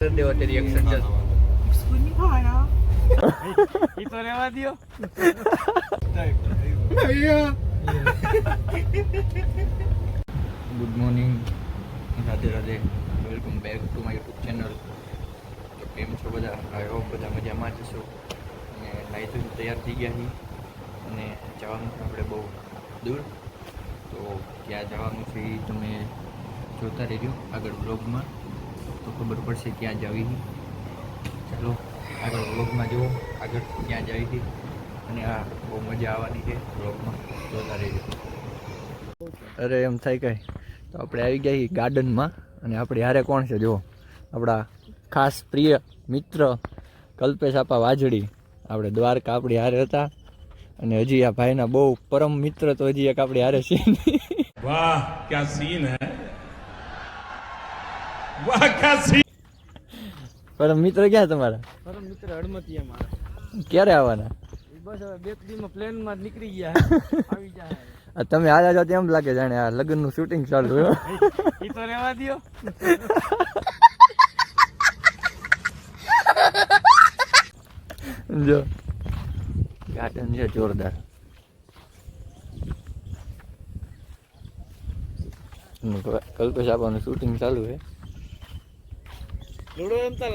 દે વતે reaction જસ સ્કૂની ખાના ઈ તો રેવા દયો good morning Radhe Radhe. Welcome back to my YouTube channel તો કેમ છો બધા? આવ્યો બધા મજામાં જ છો અને નાઈ ધોઈને તૈયાર થઈ ગયા છીએ. અને જવાનું છે આપણે બહુ દૂર. તો ક્યાં જવાનું છે એ તમે જોતા રહેજો આગળ બ્લોગમાં તો ખબર પડશે ક્યાં જવી હતી ચાલો, આગળ વ્લોગમાં જુઓ. આગળ ક્યાં જવી હતી અને આ બહુ મજા આવવાની છે વ્લોગમાં જોતા રહેજો. અરે, એમ થાય કઈ. તો આપણે આવી ગયા ગાર્ડનમાં. અને આપણે હારે કોણ છે? જુઓ. આપણા ખાસ પ્રિય મિત્ર કલ્પેશ આપા વાજળી આપણે દ્વારકા આપણી હારે હતા. અને હજી આ ભાઈના બહુ પરમ મિત્ર તો હજી એક આપણી હારે છે. વાહ, ક્યાં સીન હે? પરમ મિત્ર ક્યાં તમારા? પરમ મિત્ર હડમતિયા મારા. ક્યારે આવવાના? બસ હવે બે દીમાં પ્લેનમાં નીકળી ગયા. આવી જાય તમે આ જાજો એમ લાગે જાણે આ લગ્નનું શૂટિંગ ચાલુ એ તો રહેવા દો જો. ગાર્ડન છે જોરદાર. કલ્પેશ આપવાનું શૂટિંગ ચાલુ છે. લૂડો રમતા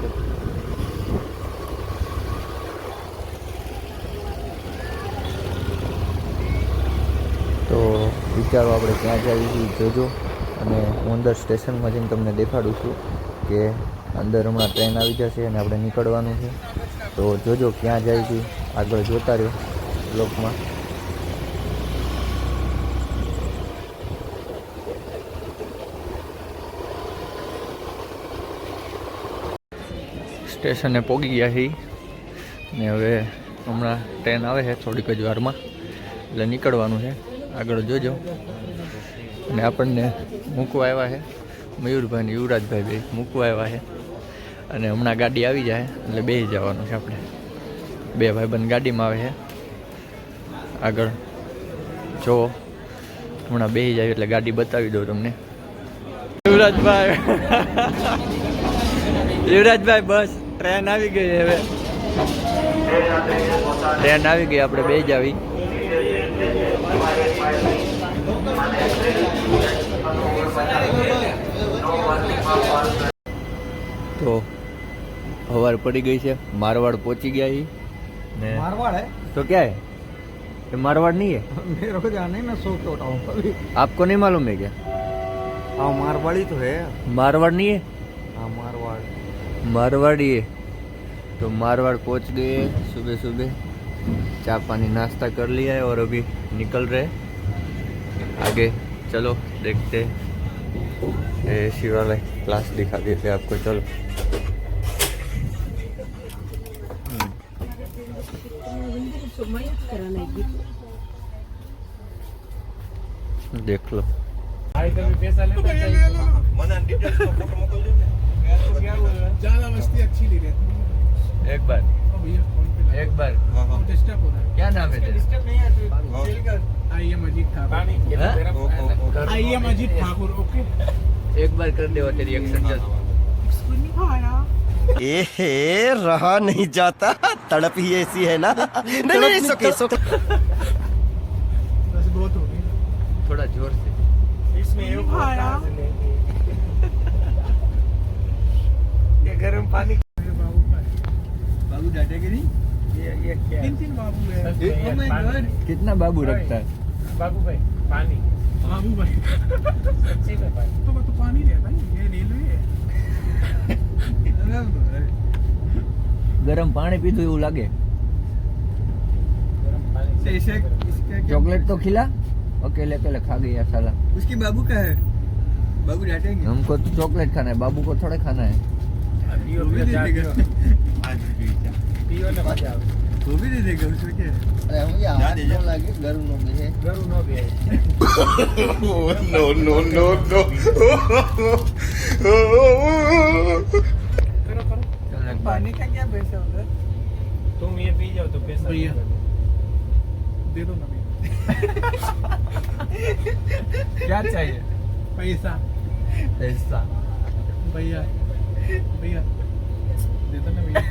છે. તો વિચારો આપણે ક્યાં જઈએ જોજો. અને હું અંદર સ્ટેશનમાં જઈને તમને દેખાડું છું કે અંદર હમણાં ટ્રેન આવી જશે અને આપણે નીકળવાનું છે. તો જોજો ક્યાં જાય છે આગળ જોતા રહ્યો બ્લોકમાં. સ્ટેશને પહોંચી ગયા છીએ ને હવે હમણાં ટ્રેન આવે છે થોડીક જ વારમાં. એટલે નીકળવાનું છે. આગળ જોજો. અને આપણને મૂકવા આવ્યા છે. મયુરભાઈ ને યુવરાજભાઈ બે મૂકવા આવ્યા છે. અને હમણાં ગાડી આવી જાય. એટલે બે જવાનું છે આપણે. બે ભાઈબંધ ગાડીમાં આવે છે. આગળ જો. હમણાં બે જાય એટલે ગાડી બતાવી દઉં તમને. યુવરાજભાઈ. યુવરાજભાઈ, બસ. ટ્રેન આવી ગઈ હવે ટ્રેન આવી ગઈ આપણે બે જ આવી તો હવાર પડી ગઈ છે મારવાડ પહોંચી ગયા ઈ ને मारवाड़ है તો ક્યાં है ये मारवाड़ नहीं है मेरे को जाने में सो के उठाऊं कभी आपको नहीं मालूम है क्या हाँ मारवाड़ी तो है मारवाड़ नहीं है हाँ मारवाड़ मारवाड़ी है तो मारवाड़ पहुँच गए सुबह सुबह चाय पानी नाश्ता कर लिया है और अभी निकल रहे आगे चलो देखते हैं वाला क्लास दिखा देते हैं आपको चलो देख लो ज़्यादा मस्ती अच्छी रहती एक बार। भैया एक बार। डिस्टर्ब हो। रहा है। क्या नाम है डिस्टर्ब नहीं है। आई एम अजीत ठाकुर हाँ? I am Ajit Thakur okay? एक बार कर दे तेरी एक्शन नहीं ए रहा नहीं जाता। तड़प ही ऐसी है ना। नहीं नहीं सुके सुके बस बहुत हो गई। थोड़ा ज़ोर से। इसमें ये गर्म पानी बाबू का बाबू डाटा के नहीं ये ये क्या तीन तीन बाबू है Oh my God. कितना बाबू रखता है बाबू भाई पानी बाबू भाई सच्ची में पानी तो तो पानी रहता है ये रेलवे है ગરમ પાણી પીધું એવું લાગે गर्म पानी से ऐसे इसका क्या चॉकलेट तो खिला अकेले अकेले खा गया साला उसकी बाबू का है बाबू डांटेंगे हमको तो चॉकलेट खाना है बाबू को थोड़ा खाना है पियो वो भी पियो दे जा देगा पियो पियो ने मजा આવે वो भी दे देगा उसमें क्या है अरे मुझे हाथ दीजिए। तो लगे गरम नो मुझे ગરું ન બે नो नो नो नो કરો કરો चल एक बार पानी का क्या पैसा उधर तुम ये पी जाओ तो पैसा भैया। नहीं लगेगा। दे दो ना भैया क्या चाहिए पैसा पैसा भैया भैया देता ना भैया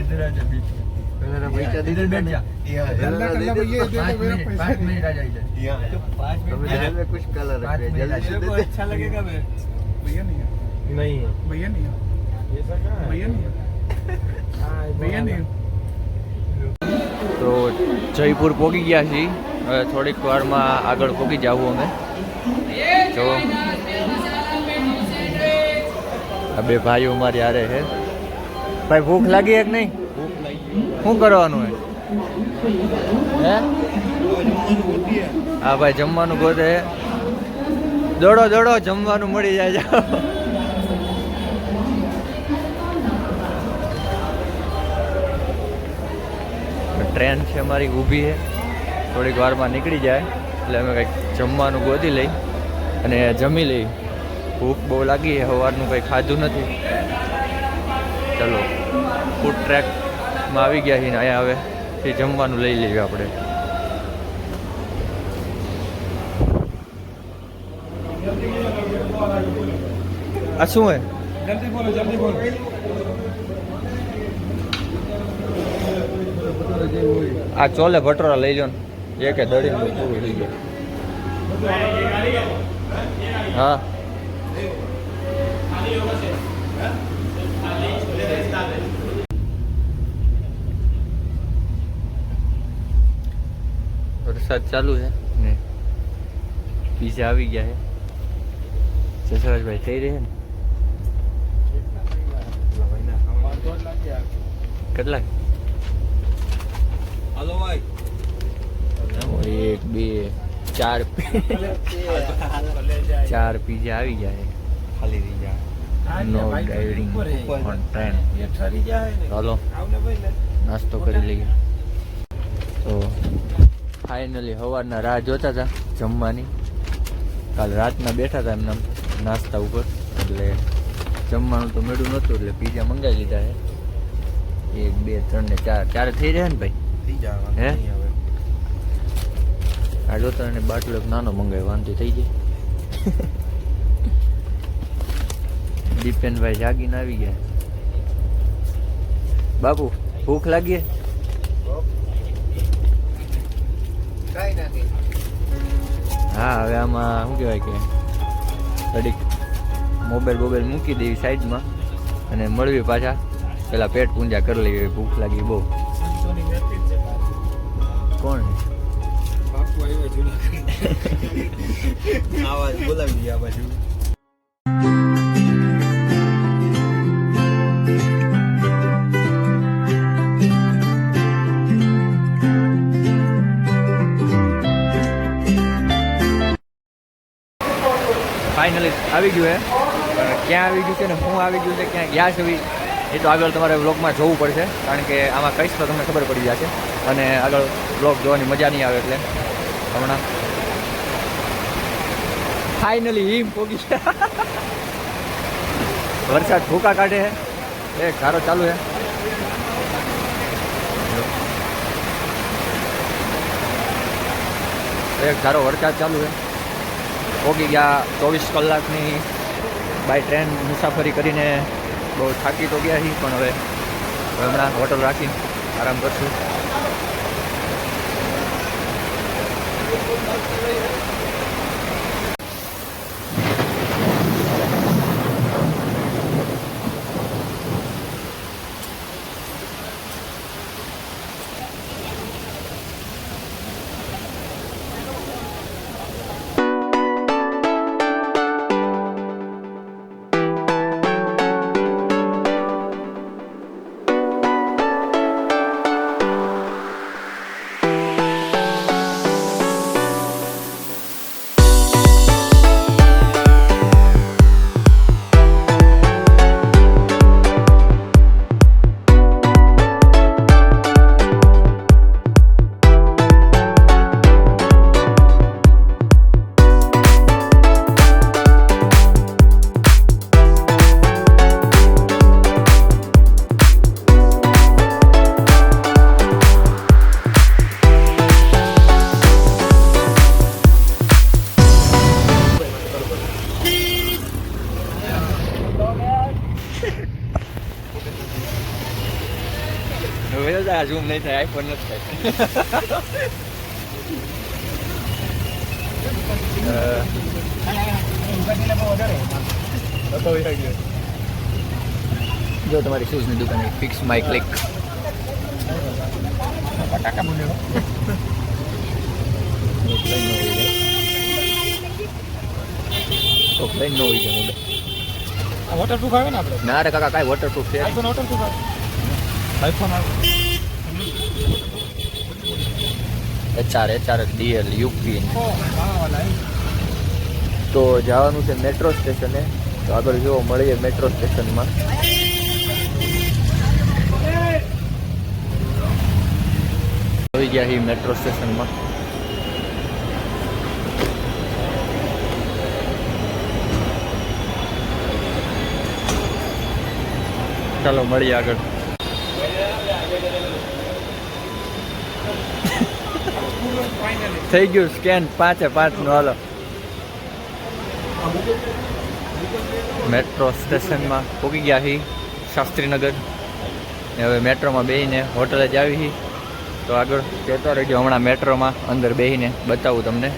इधर आ जा बीच में मेरा पैसा दे इधर बैठ जा अल्लाह अल्लाह भैया दे पाँच दो मेरा मिनट पैसा पाँच मिनट आ जा इधर पाँच अबे मिनट जेब में कुछ कलर पाँच है मिनट आ जल्दी जा। से दे दे अच्छा लगेगा मैं भैया नहीं है नहीं है भैया नहीं है ये सब कहाँ है भैया नहीं है भैया नहीं है તો જયપુર પોગી ગયા છીએ હવે થોડીક વારમાં આગળ પોગી જવું અમે જો આ બે ભાઈઓ મારી હારે છે. ભાઈ, ભૂખ લાગી એક નહીં? શું કરવાનું હે? હે, ભાઈ, જમવાનું ગોતે દોડો દોડો, જમવાનું મળી જાય, જાઓ. ટ્રેન છે અમારી, ઊભી છે. થોડીક વારમાં નીકળી જાય. એટલે અમે કંઈક જમવાનું ગોતી લઈ અને જમી લઈ. ભૂખ બહુ લાગી છે સવારનું કંઈ ખાધું નથી. ચલો ફૂડ ટ્રેકમાં આવી ગયા છીએ ને અહીંયા હવે એ જમવાનું લઈ લઈએ આપણે. આ શું હે આ ચોલે ભટોરા લઈ લો ને. એક દળી ગયો. હા. વરસાદ ચાલુ છે? ને પીઝા આવી ગયા છે. જસરાજભાઈ થઈ રહે ને? કેટલા? ચાર ચાર પીઝા આવી જાય ખાલી રહી જાય નો. ડ્રાઇવિંગ ઓન ટ્રેન ચાલો નાસ્તો કરી લઈએ. તો ફાઇનલી સવારના રાહ જોતા હતા જમવાની. કાલ રાતના બેઠા હતા એમના નાસ્તા ઉપર. એટલે જમવાનું તો મેળું નહોતું એટલે પીઝા મંગાવી લીધા છે. એક બે ત્રણ ને ચાર. ચાર થઈ રહ્યા ને ભાઈ? હે? આ જોતો એને બાટલો એક નાનો મંગાવ્યો વાંધો થઈ જાય. દીપેનભાઈ જાગીને આવી ગયા. બાપુ ભૂખ લાગી? હા હવે આમાં શું કહેવાય કે ઘડીક મોબાઈલ બોબાઈલ મૂકી દેવી સાઈડમાં અને મળવી પાછા. પેલા પેટ પૂંજા કરી લેવી ભૂખ લાગી બહુ. કોણ? આવાજ બોલાવી દઈએ આ બાજુ. ફાઇનલી આવી ગયું હે? ક્યાં આવી ગયું છે ને હું આવી ગયું છે, ક્યાં ગયા છે એ તો આગળ તમારે વ્લોગમાં જોવું પડશે, કારણ કે આમાં કહીશ તો તમને ખબર પડી જશે. અને આગળ વ્લોગ જોવાની મજા નહીં આવે એટલે હમણાં ફાઇનલી હિમ પોગી વરસાદ ભૂકા કાઢે હે. એ ધારો ચાલુ હે. એક ધારો વરસાદ ચાલુ છે પોગી ગયા ચોવીસ કલાકની બાય ટ્રેન મુસાફરી કરીને બહુ થાકી તો ગયા છીએ પણ હવે હમણાં હોટલ રાખીને આરામ કરશું. ઝૂમ નહીં થાય આઈફોન નથી થાય. જો તમારી શૂઝની દુકાન ફિક્સ માય ક્લિક ઓફલાઈન નો હોય છે વોટરપ્રૂફ આવે ને આપણે? ના રે કાકા કાંઈ વોટરપ્રૂફ છે આઈફોન વોટરપ્રૂફ આવે. આઈફોન આવે. HR HR, DL, UP. તો જવાનું છે મેટ્રો સ્ટેશને. તો આગળ જોવો મળીએ મેટ્રો સ્ટેશનમાં. આવી ગયા છીએ મેટ્રો સ્ટેશનમાં. ચાલો, મળીએ આગળ. થઈ ગયું સ્કેન પાંચે પાંચ, નું હાલો. મેટ્રો સ્ટેશનમાં પૂકી ગયા હી, શાસ્ત્રીનગર. ને હવે મેટ્રોમાં બેસીને હોટલે જ આવી હી. તો આગળ કહેતો રહેજો, હમણાં મેટ્રોમાં અંદર બેસીને બતાવું તમને.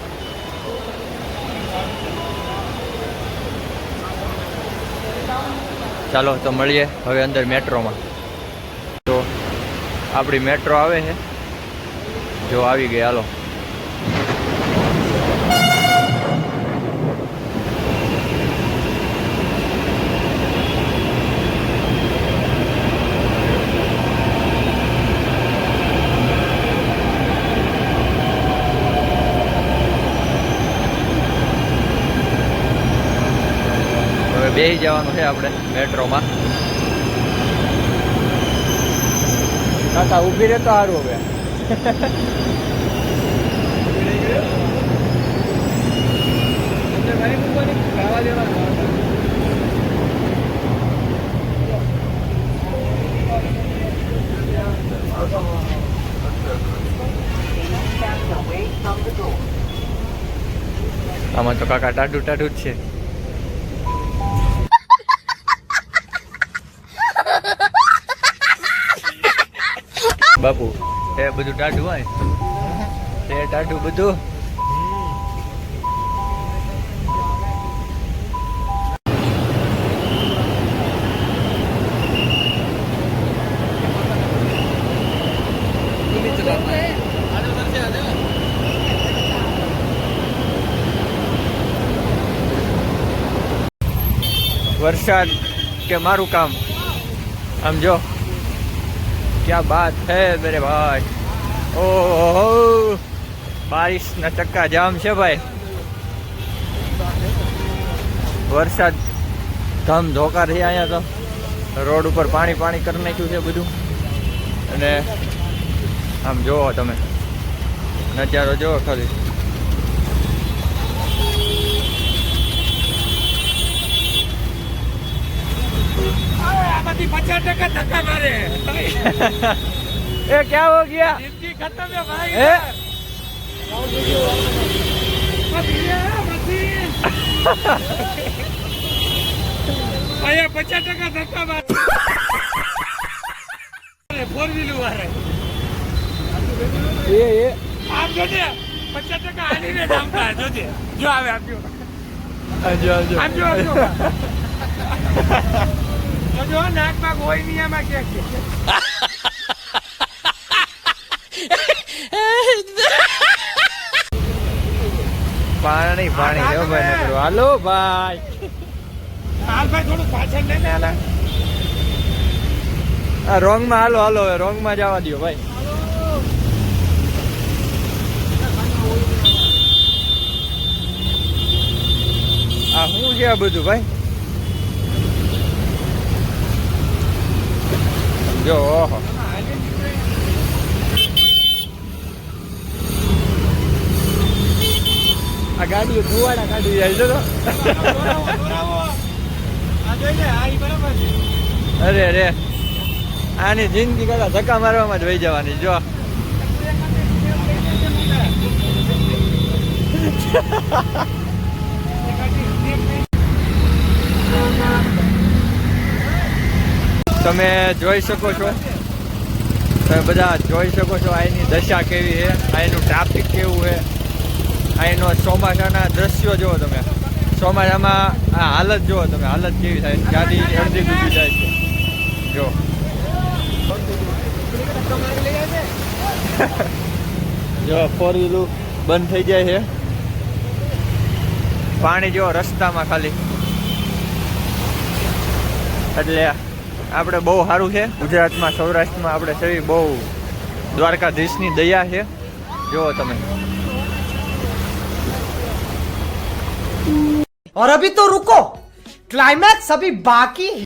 ચાલો, તો મળીએ હવે અંદર મેટ્રોમાં તો આપણી મેટ્રો આવે છે જો આવી ગઈ, હાલો હવે બેસી જવાનું છે આપણે મેટ્રોમાં. કાકા ઊભી રહે તો સારું હવે. આમાં તો કાકા ટાઢું ટાઢું જ છે. બાપુ એ બધું ટાઢું હોય તે ટાઢું બધું વરસાદ કે મારું કામ આમ જો क्या बात है मेरे भाई ओहो बारिश ના ચક્કા જામ છે ભાઈ વરસાદ ધમ ધોકા છે અહીંયા તો રોડ ઉપર પાણી પાણી કરી નાખ્યું છે બધું અને આમ જોવો તમે નજારો જોવો ખાલી આમાંથી પચાસ ટકા ધક્કા મારે. એ ક્યાં હો ગયા? જિંદગી ખતમ છે ભાઈ. એ અહીંયા પચાસ ટકા ધક્કા મારે. ફોર વ્હીલર વાળા. એ એ. આમ जो પચાસ ટકા હાલીને થાય જોજે. જો આવે આપ્યો આજો આજો આમ જો આમ જો નાકમાં કોઈ ક્યાંક છે. પાણી પાણી લ્યો ભાઈ. હાલો ભાઈ. હાલ ભાઈ થોડું પાછળ લઈને હાલે. આ રોંગમાં હાલો હાલો રોંગમાં જવા દો ભાઈ. આ શું છે આ બધું ભાઈ? જો ઓહો આ ગાડીઓ ધુવાડા કાઢી જાય છે તો. અરે રે આની જિંદગી કરતા ધક્કા મારવામાં જ વહી જવાની જો. તમે જોઈ શકો છો. તમે બધા જોઈ શકો છો અહીંની દશા કેવી છે અહીંનું ટ્રાફિક કેવું છે. અહીંનો ચોમાસાના દ્રશ્યો જુઓ તમે. ચોમાસામાં આ હાલત જુઓ તમે, હાલત કેવી થાય, ગાડી અડધી ડૂબી જાય છે. જો ફોર વ્હીલું બંધ થઈ જાય છે. પાણી જો રસ્તામાં ખાલી. એટલે આપણે બહુ સારું છે ગુજરાતમાં સૌરાષ્ટ્રમાં આપણે સવી બહુ દ્વારકાધીશની દયા છે જુઓ તમે और अभी तो रुको क्लाइमैक्स अभी बाकी है